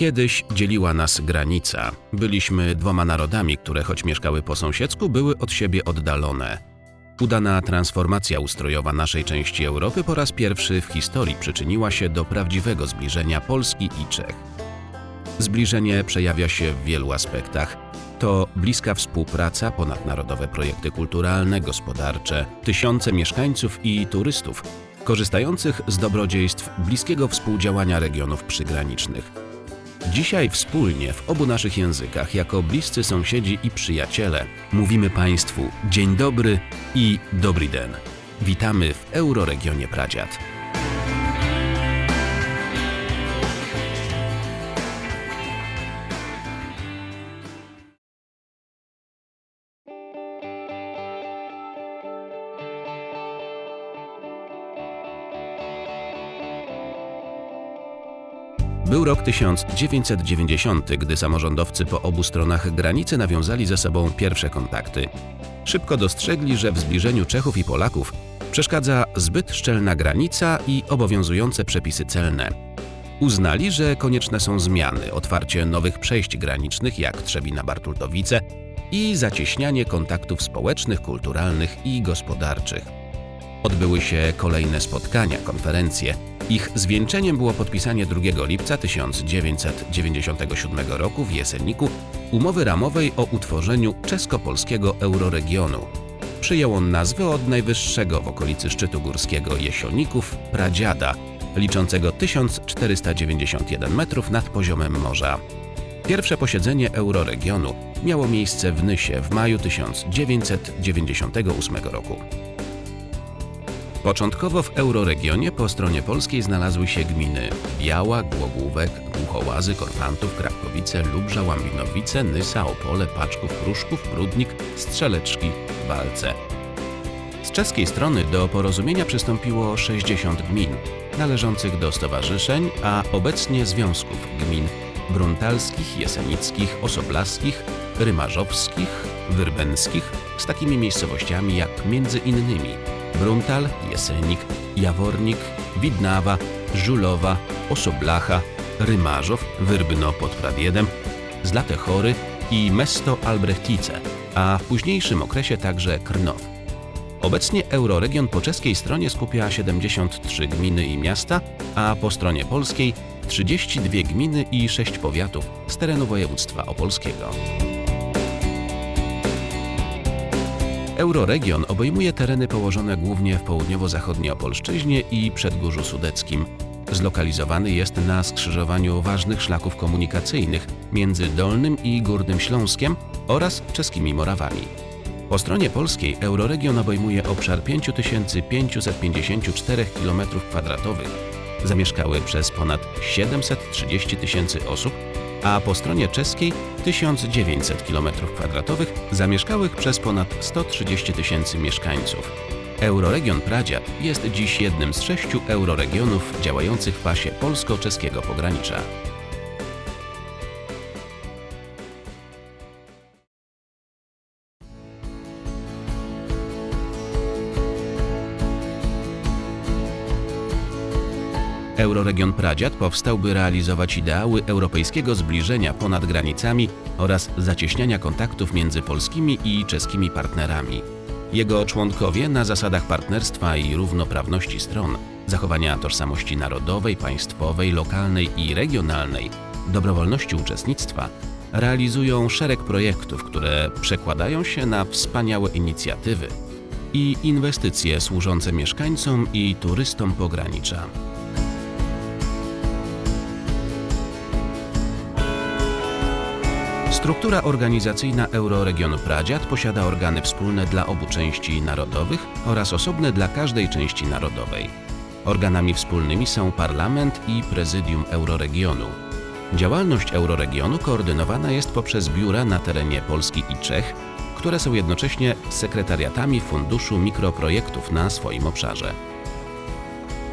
Kiedyś dzieliła nas granica. Byliśmy dwoma narodami, które choć mieszkały po sąsiedzku, były od siebie oddalone. Udana transformacja ustrojowa naszej części Europy po raz pierwszy w historii przyczyniła się do prawdziwego zbliżenia Polski i Czech. Zbliżenie przejawia się w wielu aspektach. To bliska współpraca, ponadnarodowe projekty kulturalne, gospodarcze, tysiące mieszkańców i turystów korzystających z dobrodziejstw bliskiego współdziałania regionów przygranicznych. Dzisiaj wspólnie w obu naszych językach, jako bliscy sąsiedzi i przyjaciele, mówimy Państwu dzień dobry i dobry den. Witamy w Euroregionie Pradziad. Był rok 1990, gdy samorządowcy po obu stronach granicy nawiązali ze sobą pierwsze kontakty. Szybko dostrzegli, że w zbliżeniu Czechów i Polaków przeszkadza zbyt szczelna granica i obowiązujące przepisy celne. Uznali, że konieczne są zmiany, otwarcie nowych przejść granicznych jak Trzebina Bartultowice i zacieśnianie kontaktów społecznych, kulturalnych i gospodarczych. Odbyły się kolejne spotkania, konferencje. Ich zwieńczeniem było podpisanie 2 lipca 1997 roku w Jeseniku umowy ramowej o utworzeniu czesko-polskiego euroregionu. Przyjął on nazwę od najwyższego w okolicy szczytu górskiego Jesioników Pradziada, liczącego 1491 metrów nad poziomem morza. Pierwsze posiedzenie euroregionu miało miejsce w Nysie w maju 1998 roku. Początkowo w euroregionie po stronie polskiej znalazły się gminy Biała, Głogówek, Głuchołazy, Korfantów, Krakowice, Lubrza, Łambinowice, Nysa, Opole, Paczków, Pruszków, Prudnik, Strzeleczki, Walce. Z czeskiej strony do porozumienia przystąpiło 60 gmin należących do stowarzyszeń, a obecnie związków gmin bruntalskich, jesenickich, osoblaskich, rymarzowskich, wyrbenskich z takimi miejscowościami jak między innymi Bruntal, Jesenik, Jawornik, Widnawa, Żulowa, Osoblacha, Rymarzów, Wyrbno pod Prawiedem, Zlate Chory i Mesto Albrechtice, a w późniejszym okresie także Krnow. Obecnie euroregion po czeskiej stronie skupia 73 gminy i miasta, a po stronie polskiej 32 gminy i 6 powiatów z terenu województwa opolskiego. Euroregion obejmuje tereny położone głównie w południowo-zachodniej Opolszczyźnie i Przedgórzu Sudeckim. Zlokalizowany jest na skrzyżowaniu ważnych szlaków komunikacyjnych między Dolnym i Górnym Śląskiem oraz czeskimi Morawami. Po stronie polskiej euroregion obejmuje obszar 5554 km2, zamieszkały przez ponad 730 tysięcy osób, a po stronie czeskiej 1900 km2 zamieszkałych przez ponad 130 tysięcy mieszkańców. Euroregion Pradziad jest dziś jednym z sześciu euroregionów działających w pasie polsko-czeskiego pogranicza. Euroregion Pradziad powstał, by realizować ideały europejskiego zbliżenia ponad granicami oraz zacieśniania kontaktów między polskimi i czeskimi partnerami. Jego członkowie na zasadach partnerstwa i równoprawności stron, zachowania tożsamości narodowej, państwowej, lokalnej i regionalnej, dobrowolności uczestnictwa, realizują szereg projektów, które przekładają się na wspaniałe inicjatywy i inwestycje służące mieszkańcom i turystom pogranicza. Struktura organizacyjna Euroregionu Pradziad posiada organy wspólne dla obu części narodowych oraz osobne dla każdej części narodowej. Organami wspólnymi są Parlament i Prezydium Euroregionu. Działalność Euroregionu koordynowana jest poprzez biura na terenie Polski i Czech, które są jednocześnie sekretariatami Funduszu Mikroprojektów na swoim obszarze.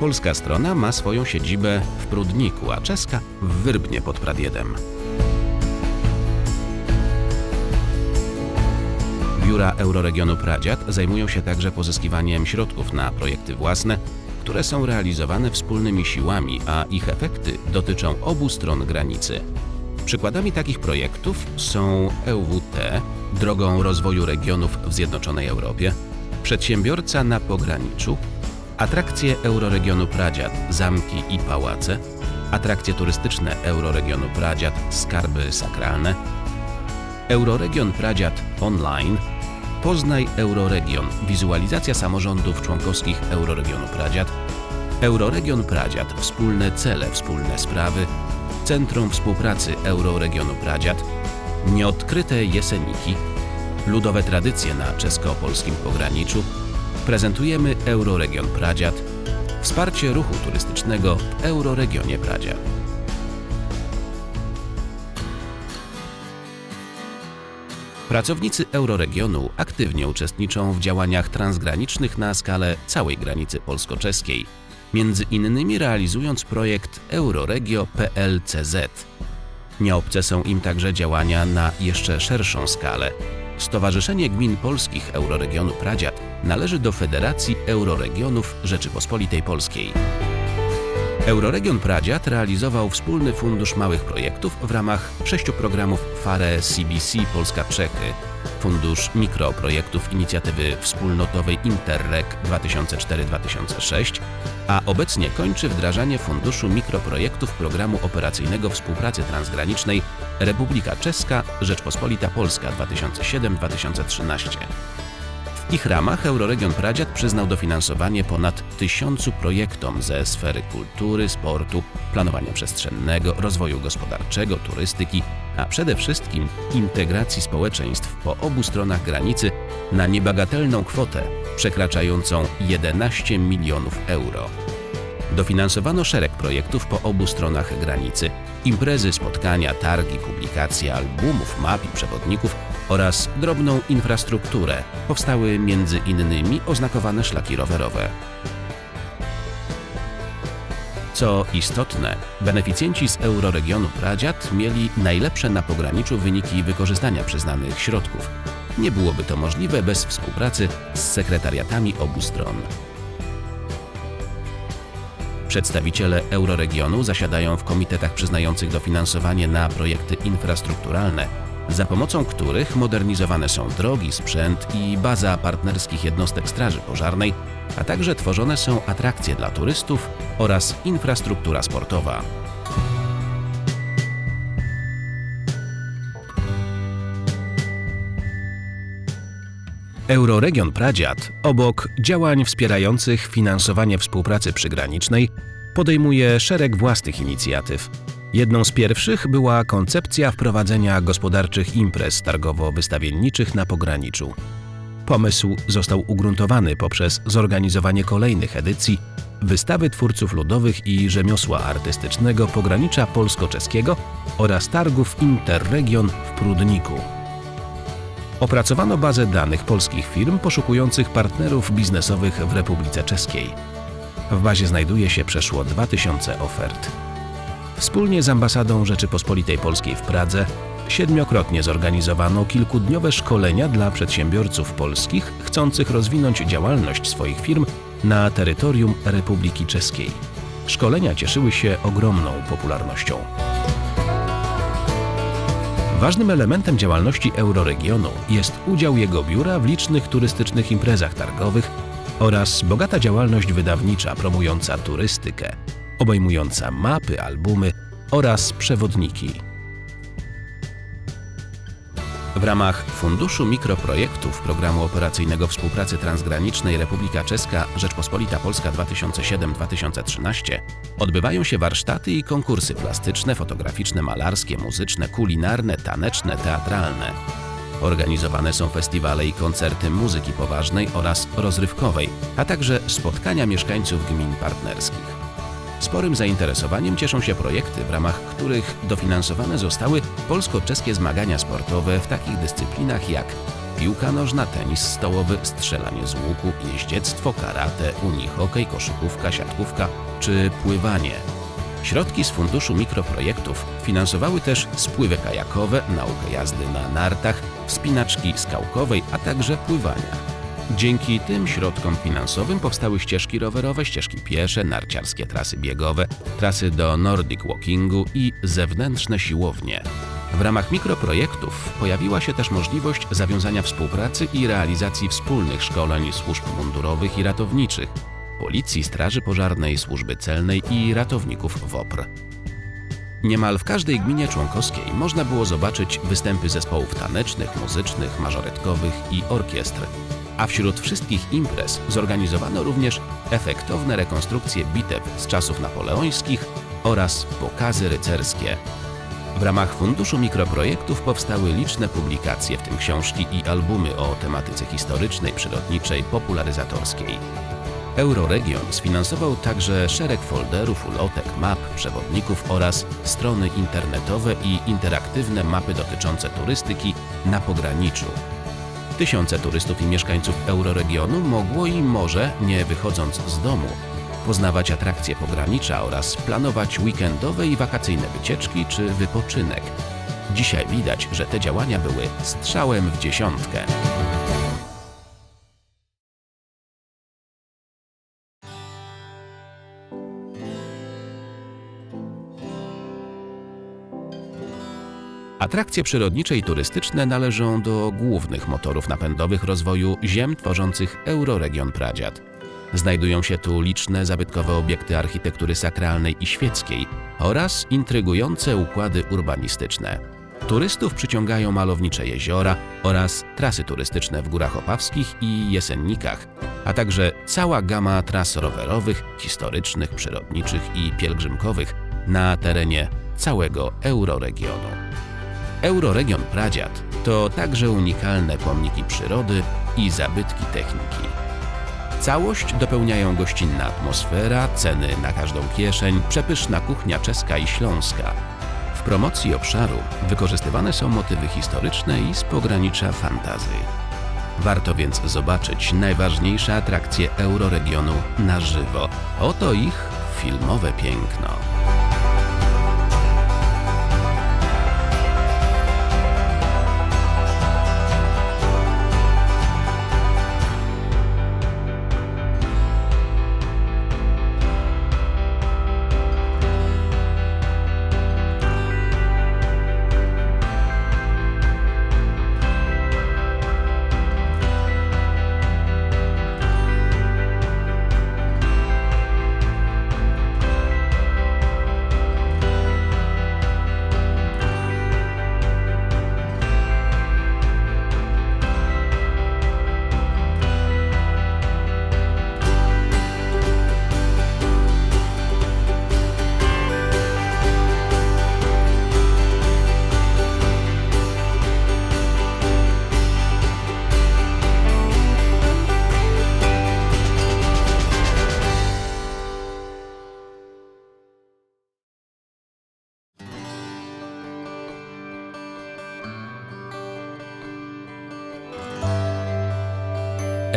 Polska strona ma swoją siedzibę w Prudniku, a czeska w Wyrbnie pod Prawiedem. Biura Euroregionu Pradziad zajmują się także pozyskiwaniem środków na projekty własne, które są realizowane wspólnymi siłami, a ich efekty dotyczą obu stron granicy. Przykładami takich projektów są EWT, drogą rozwoju regionów w Zjednoczonej Europie, przedsiębiorca na pograniczu, atrakcje Euroregionu Pradziad, zamki i pałace, atrakcje turystyczne Euroregionu Pradziad, skarby sakralne, Euroregion Pradziad Online, Poznaj Euroregion, wizualizacja samorządów członkowskich Euroregionu Pradziad, Euroregion Pradziad, wspólne cele, wspólne sprawy, Centrum Współpracy Euroregionu Pradziad, Nieodkryte Jeseniki, Ludowe tradycje na czesko-polskim pograniczu, prezentujemy Euroregion Pradziad, wsparcie ruchu turystycznego w Euroregionie Pradziad. Pracownicy Euroregionu aktywnie uczestniczą w działaniach transgranicznych na skalę całej granicy polsko-czeskiej, między innymi realizując projekt Euroregio PLCZ. Nieobce są im także działania na jeszcze szerszą skalę. Stowarzyszenie Gmin Polskich Euroregionu Pradziad należy do Federacji Euroregionów Rzeczypospolitej Polskiej. Euroregion Pradziad realizował wspólny fundusz małych projektów w ramach sześciu programów FARE CBC Polska Czechy, Fundusz Mikroprojektów Inicjatywy Wspólnotowej Interreg 2004-2006, a obecnie kończy wdrażanie Funduszu Mikroprojektów Programu Operacyjnego Współpracy Transgranicznej Republika Czeska Rzeczpospolita Polska 2007-2013. Ich ramach Euroregion Pradziad przyznał dofinansowanie ponad tysiącu projektom ze sfery kultury, sportu, planowania przestrzennego, rozwoju gospodarczego, turystyki, a przede wszystkim integracji społeczeństw po obu stronach granicy na niebagatelną kwotę przekraczającą 11 milionów euro. Dofinansowano szereg projektów po obu stronach granicy, imprezy, spotkania, targi, publikacje albumów, map i przewodników oraz drobną infrastrukturę. Powstały między innymi oznakowane szlaki rowerowe. Co istotne, beneficjenci z Euroregionu Pradziad mieli najlepsze na pograniczu wyniki wykorzystania przyznanych środków. Nie byłoby to możliwe bez współpracy z sekretariatami obu stron. Przedstawiciele Euroregionu zasiadają w komitetach przyznających dofinansowanie na projekty infrastrukturalne, za pomocą których modernizowane są drogi, sprzęt i baza partnerskich jednostek Straży Pożarnej, a także tworzone są atrakcje dla turystów oraz infrastruktura sportowa. Euroregion Pradziad, obok działań wspierających finansowanie współpracy przygranicznej, podejmuje szereg własnych inicjatyw. Jedną z pierwszych była koncepcja wprowadzenia gospodarczych imprez targowo-wystawienniczych na pograniczu. Pomysł został ugruntowany poprzez zorganizowanie kolejnych edycji wystawy twórców ludowych i rzemiosła artystycznego pogranicza polsko-czeskiego oraz targów Interregion w Prudniku. Opracowano bazę danych polskich firm poszukujących partnerów biznesowych w Republice Czeskiej. W bazie znajduje się przeszło 2000 ofert. Wspólnie z ambasadą Rzeczypospolitej Polskiej w Pradze siedmiokrotnie zorganizowano kilkudniowe szkolenia dla przedsiębiorców polskich chcących rozwinąć działalność swoich firm na terytorium Republiki Czeskiej. Szkolenia cieszyły się ogromną popularnością. Ważnym elementem działalności Euroregionu jest udział jego biura w licznych turystycznych imprezach targowych oraz bogata działalność wydawnicza promująca turystykę, obejmująca mapy, albumy oraz przewodniki. W ramach Funduszu Mikroprojektów Programu Operacyjnego Współpracy Transgranicznej Republika Czeska Rzeczpospolita Polska 2007-2013 odbywają się warsztaty i konkursy plastyczne, fotograficzne, malarskie, muzyczne, kulinarne, taneczne, teatralne. Organizowane są festiwale i koncerty muzyki poważnej oraz rozrywkowej, a także spotkania mieszkańców gmin partnerskich. Sporym zainteresowaniem cieszą się projekty, w ramach których dofinansowane zostały polsko-czeskie zmagania sportowe w takich dyscyplinach jak piłka nożna, tenis stołowy, strzelanie z łuku, jeździectwo, karate, unihokej, koszykówka, siatkówka czy pływanie. Środki z Funduszu Mikroprojektów finansowały też spływy kajakowe, naukę jazdy na nartach, wspinaczki skałkowej, a także pływania. Dzięki tym środkom finansowym powstały ścieżki rowerowe, ścieżki piesze, narciarskie trasy biegowe, trasy do Nordic Walkingu i zewnętrzne siłownie. W ramach mikroprojektów pojawiła się też możliwość zawiązania współpracy i realizacji wspólnych szkoleń służb mundurowych i ratowniczych, Policji, Straży Pożarnej, Służby Celnej i ratowników WOPR. Niemal w każdej gminie członkowskiej można było zobaczyć występy zespołów tanecznych, muzycznych, mażoretkowych i orkiestr. A wśród wszystkich imprez zorganizowano również efektowne rekonstrukcje bitew z czasów napoleońskich oraz pokazy rycerskie. W ramach Funduszu Mikroprojektów powstały liczne publikacje, w tym książki i albumy o tematyce historycznej, przyrodniczej, popularyzatorskiej. Euroregion sfinansował także szereg folderów, ulotek, map, przewodników oraz strony internetowe i interaktywne mapy dotyczące turystyki na pograniczu. Tysiące turystów i mieszkańców euroregionu mogło i może, nie wychodząc z domu, poznawać atrakcje pogranicza oraz planować weekendowe i wakacyjne wycieczki czy wypoczynek. Dzisiaj widać, że te działania były strzałem w dziesiątkę. Atrakcje przyrodnicze i turystyczne należą do głównych motorów napędowych rozwoju ziem tworzących Euroregion Pradziad. Znajdują się tu liczne zabytkowe obiekty architektury sakralnej i świeckiej oraz intrygujące układy urbanistyczne. Turystów przyciągają malownicze jeziora oraz trasy turystyczne w Górach Opawskich i Jesennikach, a także cała gama tras rowerowych, historycznych, przyrodniczych i pielgrzymkowych na terenie całego euroregionu. Euroregion Pradziad to także unikalne pomniki przyrody i zabytki techniki. Całość dopełniają gościnna atmosfera, ceny na każdą kieszeń, przepyszna kuchnia czeska i śląska. W promocji obszaru wykorzystywane są motywy historyczne i z pogranicza fantazy. Warto więc zobaczyć najważniejsze atrakcje euroregionu na żywo. Oto ich filmowe piękno.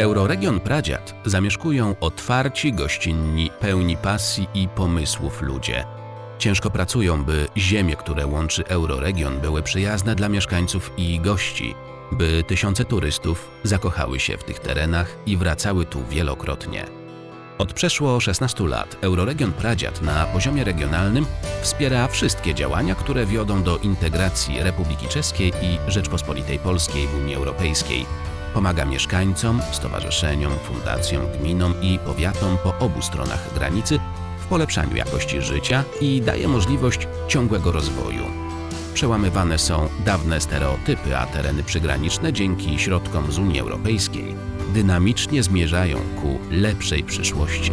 Euroregion Pradziad zamieszkują otwarci, gościnni, pełni pasji i pomysłów ludzie. Ciężko pracują, by ziemie, które łączy Euroregion, były przyjazne dla mieszkańców i gości, by tysiące turystów zakochały się w tych terenach i wracały tu wielokrotnie. Od przeszło 16 lat Euroregion Pradziad na poziomie regionalnym wspiera wszystkie działania, które wiodą do integracji Republiki Czeskiej i Rzeczpospolitej Polskiej w Unii Europejskiej. Pomaga mieszkańcom, stowarzyszeniom, fundacjom, gminom i powiatom po obu stronach granicy w polepszaniu jakości życia i daje możliwość ciągłego rozwoju. Przełamywane są dawne stereotypy, a tereny przygraniczne dzięki środkom z Unii Europejskiej dynamicznie zmierzają ku lepszej przyszłości.